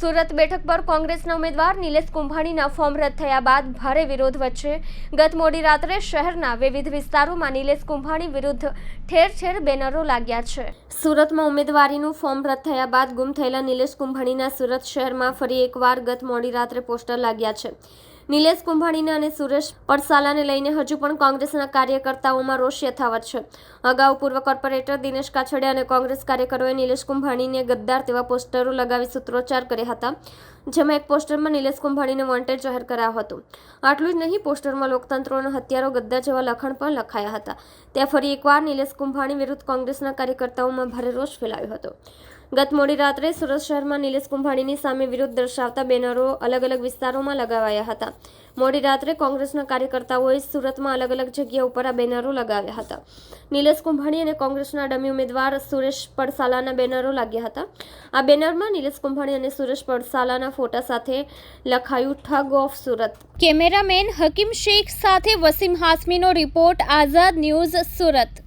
સુરત બેઠક પર કોંગ્રેસના ઉમેદવાર નિલેશ કુંભાણીના ફોર્મ રદ થયા બાદ ભારે વિરોધ વચ્ચે ગત મોડી રાત્રે શહેરના વિવિધ વિસ્તારોમાં નિલેશ કુંભાણી વિરુદ્ધ ઠેર ઠેર બેનરો લાગ્યા છે. સુરતમાં ઉમેદવારીનું ફોર્મ રદ થયા બાદ ગુમ થયેલા નિલેશ કુંભાણીના સુરત શહેરમાં ફરી એકવાર ગત મોડી રાત્રે પોસ્ટર લાગ્યા છે. નિલેશ કુંભાણીને અને સુરેશ પડસાલાને લઈને હજુ પણ કોંગ્રેસના કાર્યકર્તાઓમાં રોષ યથાવત છે. અગાઉ પૂર્વ કોર્પોરેટર દિનેશ કાછડિયા અને કોંગ્રેસ કાર્યકરોએ નિલેશ કુંભાણીને ગદ્દાર તેવા પોસ્ટરો લગાવી સૂત્રોચ્ચાર કર્યા હતા, જેમાં એક પોસ્ટરમાં નિલેશ કુંભાણીને વોન્ટેડ જાહેર કરાયો હતો. આટલું જ નહીં, પોસ્ટરમાં લોકતંત્રોના હત્યારો ગદ્દા જેવા લખાણ પણ લખાયા હતા. ત્યાં ફરી એકવાર નિલેશ કુંભાણી વિરુદ્ધ કોંગ્રેસના કાર્યકર્તાઓમાં ભારે રોષ ફેલાયો હતો. ગત મોડી રાત્રે સુરત શહેરમાં નિલેશ કુંભાણીની સામે વિરોધ દર્શાવતા બેનરો અલગ અલગ વિસ્તારોમાં લગાવાયા હતા. મોડી રાત્રે કોંગ્રેસના કાર્યકર્તાઓએ સુરતમાં અલગ અલગ જગ્યા ઉપર આ બેનરો લગાવ્યા હતા. નિલેશ કુંભાણી અને કોંગ્રેસના ડમી ઉમેદવાર સુરેશ પડસાલાના બેનરો લાગ્યા હતા. આ બેનરમાં નિલેશ કુંભાણી અને સુરેશ પડસાલાના ફોટા સાથે લખાયું, ઠગ ઓફ સુરત. કેમેરામેન હકીમ શેખ સાથે વસીમ હાસમીનો રિપોર્ટ, આઝાદ ન્યૂઝ સુરત.